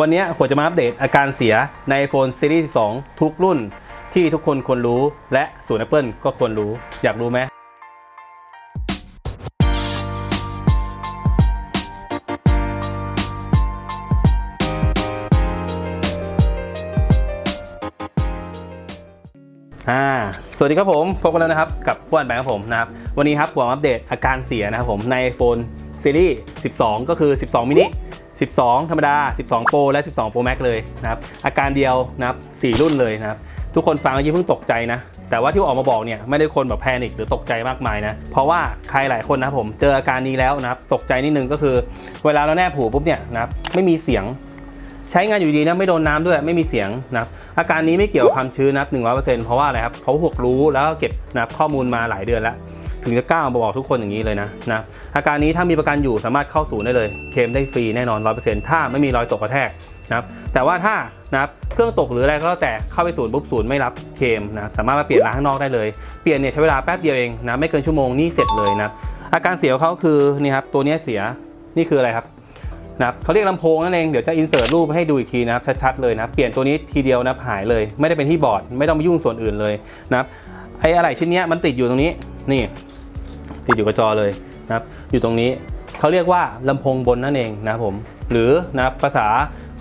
วันนี้ผมจะมาอัปเดตอาการเสียใน iPhone Series 12 ทุกรุ่นที่ทุกคนควรรู้ และศูนย์ Apple ก็ควรรู้ อยากรู้ไหมสวัสดีครับผมพบกันแล้วนะครับกับป้วนแบงค์ครับผมนะครับวันนี้ครับผมอัปเดตอาการเสียนะครับผมใน iPhone Series 12 ก็คือ 12 mini 12 ธรรมดา 12 Pro และ 12 Pro Max เลยนะครับ อาการเดียวนะครับ4รุ่นเลยนะครับ ทุกคนฟังยิ่งเพิ่งตกใจนะ แต่ว่าที่ออกมาบอกเนี่ยไม่ได้คนแบบแพนิคหรือตกใจมากมายนะ เพราะว่าใครหลายคนนะผมเจออาการนี้แล้วนะครับ ตกใจนิดนึงก็คือ เวลาเราแนบหูปุ๊บเนี่ยนะครับไม่มีเสียง ใช้งานอยู่ดีนะไม่โดนน้ำด้วยไม่มีเสียงนะครับอาการนี้ไม่เกี่ยวกับความชื้นนับหนึ่งร้อยเปอร์เซ็นต์เพราะว่าอะไรครับเขาหกรู้แล้วก็เก็บนะครับข้อมูลมาหลายเดือนแล้ว ถึงจะกล้ามาบอกทุกคนอย่างนี้เลยนะนะอาการนี้ถ้ามีประกันอยู่สามารถเข้าศูนย์ได้เลย เคมได้ฟรีแน่นอนร้อยเปอร์เซ็นต์ถ้าไม่มีรอยตกกระแทกนะครับแต่ว่าถ้านะครับเครื่องตกหรืออะไรก็แล้วแต่เข้าไปศูนย์ปุ๊บศูนย์ไม่รับเคมนะสามารถมาเปลี่ยนร้านข้างนอกได้เลย เปลี่ยนเนี่ยใช้เวลาแป๊บเดียวเองนะไม่เกินชั่วโมงนี่เสร็จเลยนะอาการเสียของเขาคือนี่ครับตัวนี้เสียนี่คืออะไรครับนะครับเขาเรียกลำโพงนั่นเองเดี๋ยวจะอินเสิร์ตรูปให้ดูอีกทีนะครับชัดๆเลยนะเปลี่ยนตัวนี้ทีเดียวนะหายเลย ไม่ได้เป็นที่บอร์ดไม่ต้องไปยุ่งส่วนอื่นเลยนะครับไอ้อะไรชิ้นนี้มันติดอยู่ตรงนี้ นี่ติดอยู่กับจอเลยนะครับอยู่ตรงนี้เขาเรียกว่าลำโพงบนนั่นเองนะผมหรือนะครับภาษา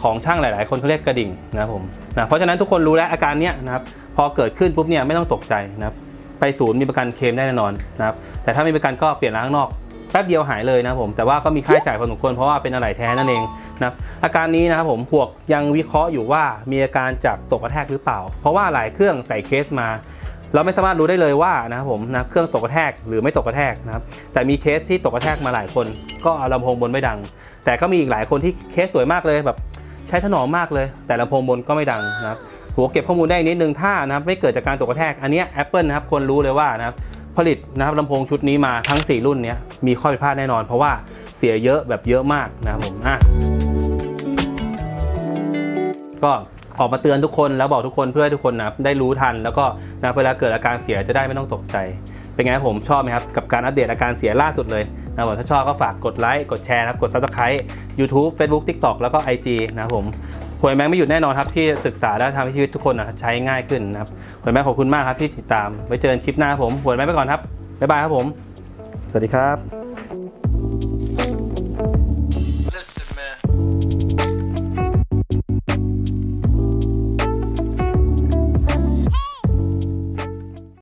ของช่างหลาย ๆ คนเขาเรียกกระดิ่งนะผมนะเพราะฉะนั้นทุกคนรู้แล้วอาการเนี้ยนะครับพอเกิดขึ้นปุ๊บเนี่ยไม่ต้องตกใจนะครับไปศูนย์มีประกันเคลมได้แน่นอนนะครับแต่ถ้าไม่มีประกันก็เปลี่ยนร้านข้างนอกแป๊บเดียวหายเลยนะผมแต่ว่าก็มีค่าใช้จ่ายพอสมควรเพราะว่าเป็นอะไหล่แท้นั่นเองนะอาการนี้นะครับผมพวกยังวิเคราะห์อยู่ว่ามีอาการจากตกกระแทกหรือเปล่า เพราะว่าหลายเครื่องใส่เคสมา เราไม่สามารถรู้ได้เลยว่านะครับผมนะเครื่องตกกระแทกหรือไม่ตกกระแทกนะครับแต่มีเคสที่ตกกระแทกมาหลายคน ก็เอาลำโพงบนไม่ดัง แต่ก็มีอีกหลายคนที่เคสสวยมากเลยแบบใช้ถนอมมากเลย แต่ลำโพงบนก็ไม่ดังนะครับหัวเก็บข้อมูลได้อีกนิดนึงถ้านะครับไม่เกิดจากการตกกระแทกอันนี้ Apple นะครับควรรู้เลยว่านะครับผลิตนะครับลำโพงชุดนี้มาทั้ง 4 รุ่นนี้มีข้อผิดพลาดแน่นอน เพราะว่าเสียเยอะแบบเยอะมากนะครับผมอะก็ ออกมาเตือนทุกคนแล้วบอกทุกคนเพื่อให้ทุกคนนะได้รู้ทัน แล้วก็นะเวลาเกิดอาการเสียจะได้ไม่ต้องตกใจ เป็นไงผมชอบไหมครับกับการอัปเดตอาการเสียล่าสุดเลยนะผมถ้าชอบก็ฝากกดไลค์กดแชร์นะครับกด subscribe YouTube Facebook TikTok แล้วก็ IG นะผมหวยแมงไม่หยุดแน่นอนครับที่ศึกษาและทำให้ชีวิตทุกคนนะใช้ง่ายขึ้นนะครับหวยแมงขอบคุณมากครับที่ติดตามไว้เจอกันคลิปหน้าผมหวยแมงไปก่อนครับบ๊ายบายครับผม สวัสดีครับ